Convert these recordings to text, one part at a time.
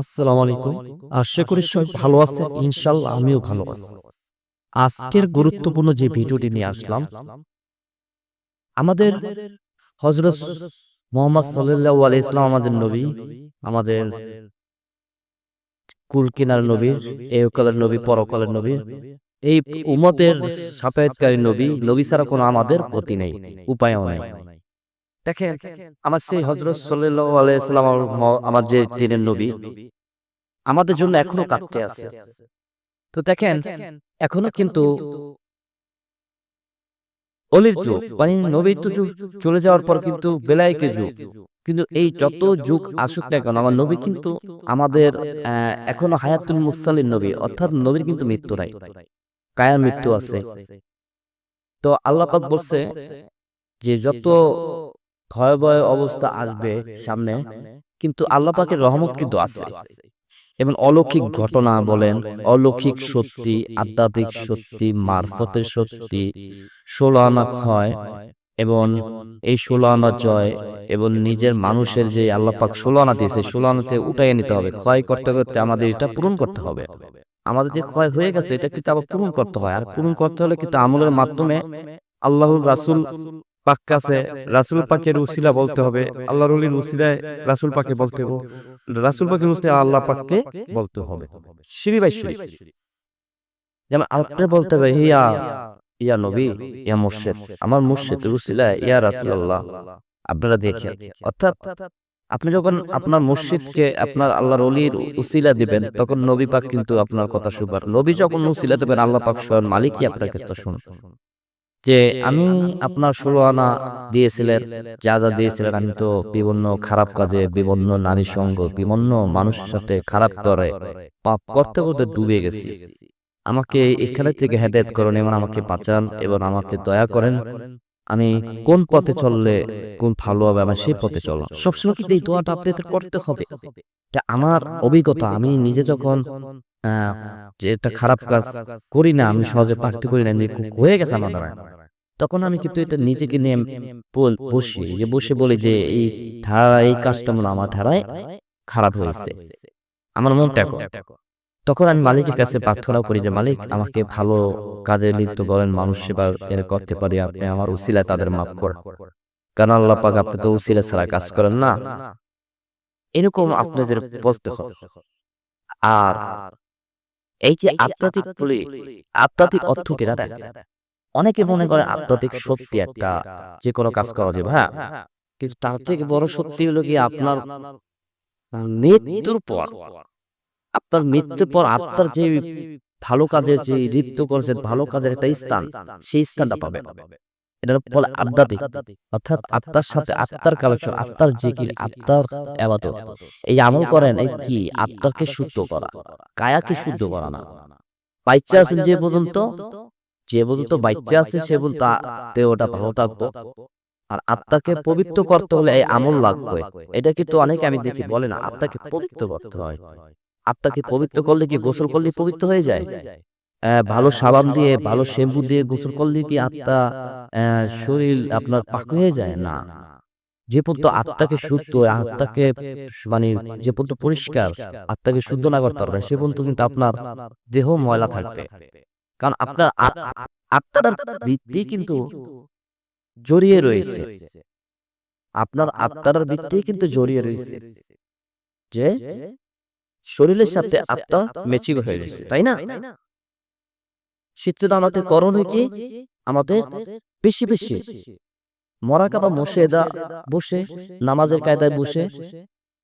আসসালামু আলাইকুম। আশা করি সবাই ভালো আছেন। ইনশাল্লাহ আমিও ভালো আছি। আজকের গুরুত্বপূর্ণ যে ভিডিওটি নিয়ে আসলাম আমাদের হজরত মোহাম্মদ সাল্লাল্লাহু আলাইহি ইসলাম আমাদের নবী আমাদের কুলকিনার নবী এহকালের নবী পরকালের নবী। এই উম্মতের সাফায়াতকারী নবী নবী ছাড়া কোনো আমাদের গতি নেই উপায়ও নেই। দেখেন আমার সেই হজরত আমার যে দিনের নবী আমাদের জন্য এখনও কাঁপতে আছে। তো দেখেন এখনও কিন্তু অলির যুগ মানে নবীর তো যুগ চলে যাওয়ার পর কিন্তু বেলায়কে যুগ। কিন্তু এই যত যুগ আসুক না কেন আমার নবী কিন্তু আমাদের আহ, এখনও হায়াতুল মুসালিন নবী অর্থাৎ নবীর কিন্তু মৃত্যু নাই কায়ার মৃত্যু আছে। তো আল্লাহ পাক বলছে যে যত ভয়াবহ অবস্থা আসবে সামনে, কিন্তু আল্লাহ পাকের রহমত কিন্তু আছে। এবং অলৌকিক ঘটনা বলেন, অলৌকিক সত্যি, আধ্যাত্মিক সত্যি, মারফতের সত্যি, ষোলো আনা ক্ষয় এবং এই ষোলো আনা জয় এবং নিজের মানুষের যে আল্লাহ পাক ষোলো আনা দিয়েছে, ষোলো আনাতে উঠাই নিতে হবে। ক্ষয় করতে করতে আমাদের এটা পূরণ করতে হবে। আমাদের যে ক্ষয় হয়ে গেছে, এটা কিন্তু আবার পূরণ করতে হয়। আর পূরণ করতে হলে কিন্তু আমলের মাধ্যমে আল্লাহর রাসুল পাক কাছে রাসুল পাকের উসিলা বলতে হবে। আল্লাহর উলির উসিলায় রাসুল পাকে বলতে হবে। রাসুল পাকের উসিলা আল্লাহ পাককে বলতে হবে। সিঁড়ি বাই সিঁড়ি। যেমন আপনি বলতে হবে ইয়া ইয়া নবী ইয়া মুর্শেদ। আমার মুর্শেদ রুসিলা ইয়া রাসুল্লাহ আপনারা দেখেন অর্থাৎ আপনি যখন আপনার মসজিদকে আপনার আল্লাহর অলির উসিলা দিবেন তখন নবী পাক কিন্তু আপনার কথা শুনবার। নবী যখন উসিলা দেবেন আল্লাহ পাক স্বয়ং মালিকই আপনার কাছে শুনুন। যে আমি আপনার ষোলো আনা দিয়েছিলেন যা যা দিয়েছিলেন আমি তো বিভিন্ন খারাপ কাজে বিভিন্ন নারী সঙ্গ বিভিন্ন মানুষের সাথে খারাপ করে পাপ করতে করতে ডুবে গেছি। আমাকে এখানে থেকে হেদায়ত করুন এবং আমাকে বাঁচান এবং আমাকে দয়া করেন। আমি কোন পথে চললে কোন ভালো হবে আমার সেই পথে চল সবসময় কিন্তু এই দোয়াটা আপনাদের করতে হবে। আমার অভিজ্ঞতা। আমি নিজে যখন যে একটা খারাপ কাজ করি না আমি সহজে পারতে করি না হয়ে গেছে আমার দ্বারা। তখন আমি কিন্তু এটা নিজেকে নিয়ে বসি যে বসে বলি যে এই ধারা, এই কাজটা মনে আমার ধারায় খারাপ হয়েছে। আমার মনটা তখন আমি মালিকের কাছে প্রার্থনা করি যে, মালিক, আমাকে ভালো কাজে লিপ্ত করেন মানুষ সেবা এর করতে পারি, আপনি আমার উসিলায় তাদের মাফ করেন কারণ আল্লাহ পাক আপনি তো উসিলা ছাড়া কাজ করেন না। এরকম আপনাদের বলতে হবে। আর এই যে আধ্যাত্মিক বলি, আধ্যাত্মিক অর্থ কি? দাদা অনেকে মনে করে আধ্যাত্মিক সত্যি একটা যে কোনো কাজ করা যাবে হ্যাঁ? কিন্তু তার থেকে বড় সত্যি হলো কি আপনার মৃত্যুর পর। আপনার মৃত্যুর পর আত্মার যে ভালো কাজের যে লিপ্ত করেছেন ভালো কাজের একটা স্থান সেই স্থানটা পাবে এটা বলে আধ্যাত্মিক অর্থাৎ আত্মার সাথে আত্মার কালেকশন আত্মার জিকির আত্মার আবাদত। এই আমল করেন এই কি আত্মাকে শুদ্ধ করা। কায়াকে শুদ্ধ করা না। আছেন যে পর্যন্ত যে পর্যন্ত বাচ্চা আছে সে পর্যন্ত দেহটা ভালো থাকব। আর আত্মাকে পবিত্র করতে হলে এই আমল লাগবে। এটা কিন্তু অনেকে আমি দেখি বলে না আত্মাকে পবিত্র করতে হয়। আত্মাকে পবিত্র করলে কি গোসল করলে পবিত্র হয়ে যায়? ভালো সাবান দিয়ে ভালো শ্যাম্পু দিয়ে গোসল করলে কি আত্মা আহ, শরীর আপনার পাক হয়ে যায়? না। যে পর্যন্ত আত্মাকে শুদ্ধ আত্মাকে মানে যে পর্যন্ত পরিষ্কার আত্মাকে শুদ্ধ না করতে পারবে সে পর্যন্ত কিন্তু আপনার দেহ ময়লা থাকবে কারণ আপনার আত্মার ভিত্তি কিন্তু জড়িয়ে রয়েছে। আপনার আত্মার ভিত্তি কিন্তু জড়িয়ে রয়েছে। যে শরীরের সাথে আত্মা মেচিং হয়ে গেছে তাই না? শীতের আমাদের করণীয় কি আমাদের বেশি বেশি মরাকাবা মোশেদা বসে নামাজের কায়দায় বসে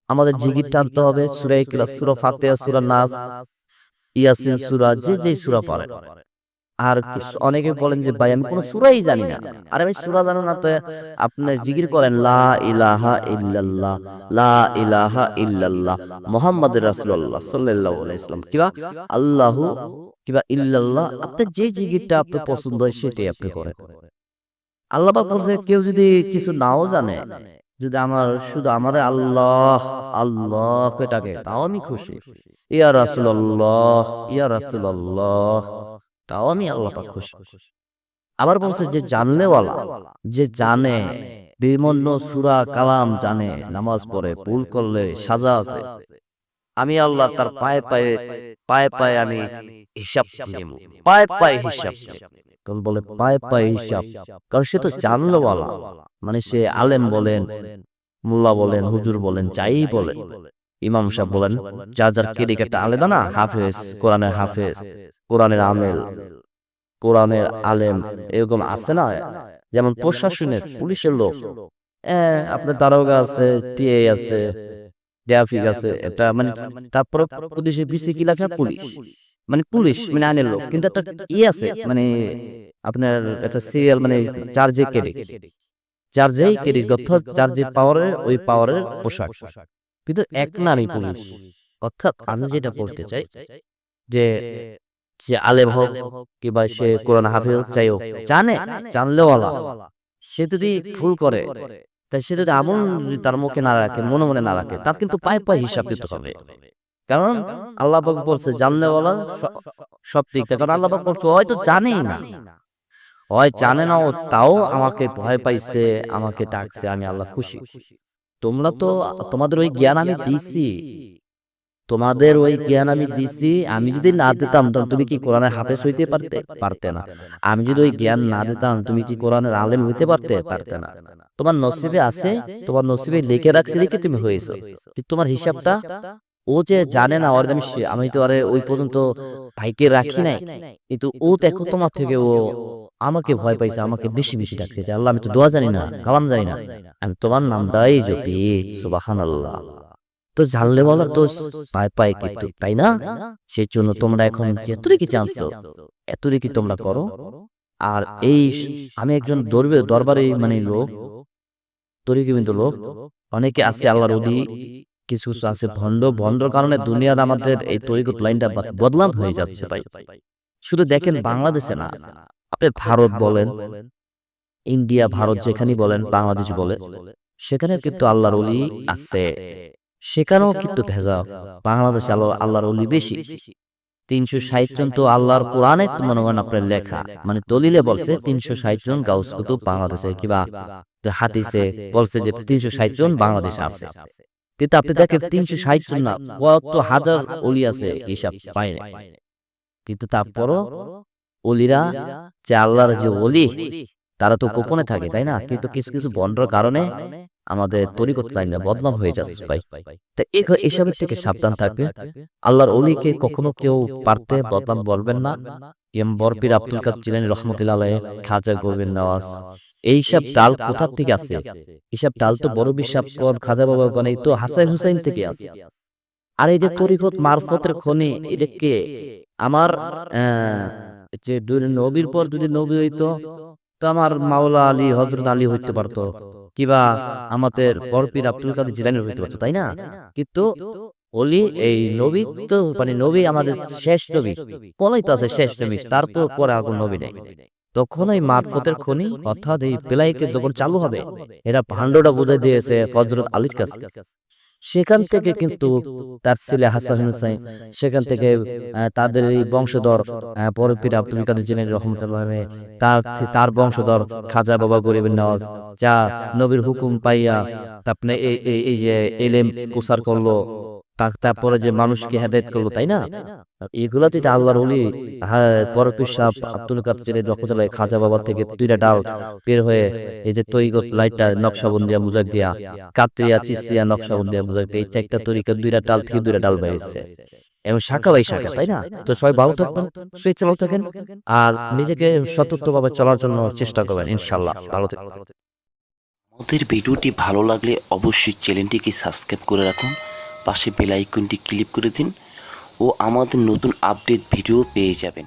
আমাদের জিগির টানতে হবে সুরা ইকলাস সুরা ফাতেহা সুরা নাস। ইয়াসিন সুরা যে যে সুরা পড়ে। আর অনেকে বলেন যে ভাই আমি কোনো সুরাই জানি না। আর আমি সুরা জানো না তো? আপনি জিকির করেন লা ইলাহা ইল্লাল্লাহ লা ইলাহা ইল্লাল্লাহ মুহাম্মাদুর রাসূলুল্লাহ সাল্লাল্লাহু আলাইহি ওয়াসাল্লাম কিবা আল্লাহু কিবা ইল্লাল্লাহ। আপনি যে জিকিরটা আপনি পছন্দ হয় সেটাই আপনি করেন। আল্লাহ পাক বলছে কেউ যদি কিছু নাও জানে যদি আমার শুধু আমার আল্লাহ আল্লাহ এটাকে তাও আমি খুশি। ইয়া রাসূলুল্লাহ ইয়া রাসূলুল্লাহ, তাও আমি আল্লাহ খুশি। আবার বলছে, যে জানলেওয়ালা, যে জানে, বিভিন্ন সুরা, কালাম জানে, নামাজ পড়ে, ভুল করলে সাজা আছে। আমি আল্লাহ তার পায়ে পায়ে পায়ে পায়ে আমি হিসাব পায়ে পায়ে হিসাব বলে পায়ে পায়ে হিসাব। কারণ সে তো জানলো বলা মানে সে আলেম বলেন মোল্লা বলেন হুজুর বলেন যাই বলেন ইমাম সাহেব বলেন যা যার আলাদা না হাফেজ কোরআনের হাফেজ কোরআনের আমেল কোরআনের আলেম এরকম আছে না? যেমন প্রশাসনের পুলিশের লোক। হ্যাঁ আপনার দারোগা আছে টিএ আছে আছে এটা মানে তারপরে পুলিশের বিসি কি লেখা? পুলিশ। মানে পুলিশ মানে আইনের লোক। কিন্তু একটা ই আছে মানে আপনার একটা সিরিয়াল মানে চার্জে কেরিক চার্জেই কেরিক অর্থাৎ চার্জে পাওয়ারের ওই পাওয়ারের পোশাক। কিন্তু এক নারী পুলিশ। অর্থাৎ আমি যেটা বলতে চাই যে সে আলেম হোক কিংবা সে কোরআন হাফিজ হোক, যাই হোক জানে জানলেও আলা সে যদি ভুল করে তাই সে যদি আমল যদি তার মুখে না রাখে মনে মনে না রাখে তার কিন্তু পায়ে পায়ে হিসাব দিতে হবে। কারণ আল্লাহ পাক বলছে জানলেওয়ালা স- সব থেকে। কারণ আল্লাহ পাক বলছে হয়তো জানেই না। হয় জানে না ও তাও আমাকে ভয় পাইছে আমাকে ডাকছে আমি আল্লাহ খুশি। তোমরা তো তোমাদের ওই জ্ঞান আমি দিছি। তোমাদের ওই জ্ঞান আমি দিছি। আমি যদি না দিতাম তখন তুমি কি কোরআনের হাফেজ হইতে পারতে? পারতে না। আমি যদি ওই জ্ঞান না দিতাম তুমি কি কোরআনের আলেম হইতে পারতে পারতে না। তোমার নসিবে আছে? তোমার নসিবে লিখে রাখছি লিখে তুমি হয়েছো তোমার হিসাবটা ও যে জানে না ওর আমি আমি তো আরে ওই পর্যন্ত ভাইকে রাখি নাই। কিন্তু ও দেখো তোমার থেকে ও আমাকে ভয় পাইছে আমাকে বেশি বেশি ডাকছে। যে আল্লাহ আমি তো দোয়া জানি না কালাম জানি না। আমি তোমার নামটাই জপি সুবাহান আল্লাহ তো জানলে বলার তো পায় পায় কিন্তু তাই না? সেই জন্য তোমরা এখন যেতুরি কি জানছো এতুরি কি তোমরা করো। আর এই আমি একজন দরবে দরবারে মানে লোক তরিকি কিন্তু লোক অনেকে আছে আল্লাহর অলি কিছু কিছু আছে ভণ্ড ভণ্ডর কারণে দুনিয়ার আমাদের এই তরিকত লাইনটা বদলাম হয়ে যাচ্ছে ভাই। শুধু দেখেন বাংলাদেশে না আপনি ভারত বলেন ইন্ডিয়া ভারত যেখানেই বলেন বাংলাদেশ বলে সেখানে কিন্তু আল্লাহর অলি আছে। সেখানেও কিন্তু ভেজা বাংলাদেশে আল্লাহ আল্লাহর অলি বেশি। তিনশো ষাট জন তো আল্লাহর কোরআনে মনে করেন আপনার লেখা। মানে দলিলে বলছে তিনশো ষাট জন গাউস কুতুব বাংলাদেশে কিবা হাতিসে বলছে যে তিনশো ষাট জন বাংলাদেশে আছে কিন্তু আপনি দেখেন তিনশো ষাট জন না কত হাজার অলি আছে হিসাব পায় না কিন্তু তারপরও অলিরা যে আল্লাহর যে অলি তারা তো গোপনে থাকে তাই না? কিন্তু কিছু কিছু বন্ডর কারণে আমাদের তরিকত লাইনে বদনাম হয়ে যাচ্ছে ভাই। তা এই- এসবের থেকে সাবধান থাকবে। আল্লাহর অলিকে কখনো কেউ পারতে বদনাম বলবেন না। এম বরপির আব্দুল কাদ জিলানী রহমতুল্লাহ আলাইহি, খাজা গোবিন্দ নওয়াজ। এইসব ডাল কোথা থেকে আছে এইসব ডাল তো বড় বিশ্বাস কর খাজা বাবা মানে তো হাসান হুসাইন থেকে আছে আর এই যে তরিকত মারফতের খনি এটা কে আমার যে নবীর পর যদি নবী হইতো তো আমার মাওলা আলী হজরত আলী হইতে পারতো। কিবা আমাদের বরপির আব্দুল কাদের জিলানি হইতে পারতো তাই না? কিন্তু অলি এই নবী তো মানে নবী আমাদের শেষ নবী। কোনই তো আছে শেষ নবী তার তো পরে আগুন নবী নেই। তখন এই মারফতের খনি অর্থাৎ এই বেলাইকে যখন চালু হবে এরা ভান্ডটা বুঝাই দিয়েছে হজরত আলীর কাছে। সেখান থেকে কিন্তু তার ছেলে হাসান হুসাইন সেখান থেকে তাদের এই বংশধর আহ, পরে পীর আব্দুল কাদের জিলানী রহমতুল্লাহ তার তার বংশধর খাজা বাবা গরিব নওয়াজ যা নবীর হুকুম পাইয়া আপনি এই এই- যে এলেম কুসার করল। তারপরে যে মানুষকে হেদায়ত করল তাই না? এগুলা তো এটা আল্লাহর ওলি হ্যাঁ পরপীর সাহ আব্দুল কাদের আলাইহি, খাজা বাবা থেকে দুইটা ডাল বের হয়ে এই যে তৈগত লাইটটা নকশাবন্দিয়া মুজাক দিয়া কাতরিয়া চিস্তিয়া নকশাবন্দিয়া মুজাক দিয়া এই চারটা তরিকা দুইটা ডাল থেকে দুইটা ডাল বেরিয়েছে এবং শাখা বাই শাখা তাই না? তো সবাই ভালো থাকবেন সুইচ থাকেন আর নিজেকে সতর্কভাবে চলার জন্য চেষ্টা করবেন ইনশাল্লাহ ভালো থাকবেন আমাদের ভিডিওটি ভালো লাগলে অবশ্যই চ্যানেলটিকে সাবস্ক্রাইব করে রাখুন। পাশে বেল আইকনটি ক্লিক করে দিন ও আমাদের নতুন আপডেট ভিডিও পেয়ে যাবেন।